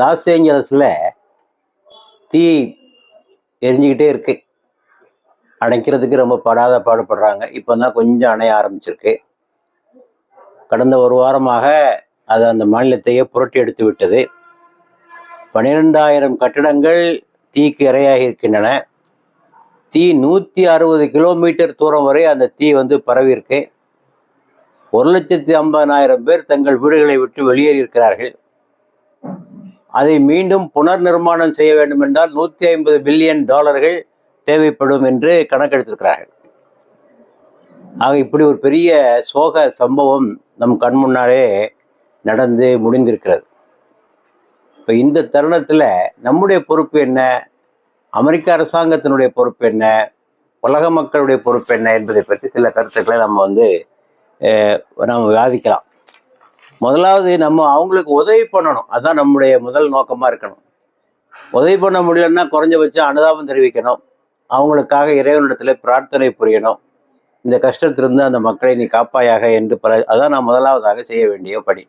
Loss ஏஞ்சலஸில் தீ எரிஞ்சுக்கிட்டே இருக்கு. அணைக்கிறதுக்கு ரொம்ப படாத பாடுபடுறாங்க. இப்போ தான் கொஞ்சம் அணைய ஆரம்பிச்சிருக்கு. கடந்த ஒரு வாரமாக அது அந்த மாநிலத்தையே புரட்டி எடுத்து விட்டது. பன்னிரெண்டாயிரம் கட்டிடங்கள் தீக்கு இரையாகி இருக்கின்றன. தீ நூற்றி அறுபது கிலோமீட்டர் தூரம் வரை அந்த தீ வந்து பரவியிருக்கு. ஒரு லட்சத்தி ஐம்பதாயிரம் பேர் தங்கள் வீடுகளை விட்டு வெளியேறி இருக்கிறார்கள் அதை மீண்டும் புனர் நிர்மாணம் செய்ய வேண்டும் என்றால் நூற்றி ஐம்பது பில்லியன் டாலர்கள் தேவைப்படும் என்று கணக்கெடுத்திருக்கிறார்கள். ஆக இப்படி ஒரு பெரிய சோக சம்பவம் நம் கண் முன்னாலே நடந்து முடிந்திருக்கிறது. இப்போ இந்த தருணத்தில் நம்முடைய பொறுப்பு என்ன? அமெரிக்க அரசாங்கத்தினுடைய பொறுப்பு என்ன? உலக மக்களுடைய பொறுப்பு என்ன என்பதை பற்றி சில கருத்துக்களை நம்ம வந்து நாம் நம்ம விவாதிக்கலாம். முதலாவது நம்ம அவங்களுக்கு உதவி பண்ணணும். அதுதான் நம்முடைய முதல் நோக்கமாக இருக்கணும். உதவி பண்ண முடியலன்னா குறைஞ்சபட்சம் அனுதாபம் தெரிவிக்கணும். அவங்களுக்காக இறைவனிடத்தில் பிரார்த்தனை புரியணும். இந்த கஷ்டத்திலிருந்து அந்த மக்களை நீ காப்பாயாக என்று பல அதான் நான் முதலாவதாக செய்ய வேண்டிய பணி.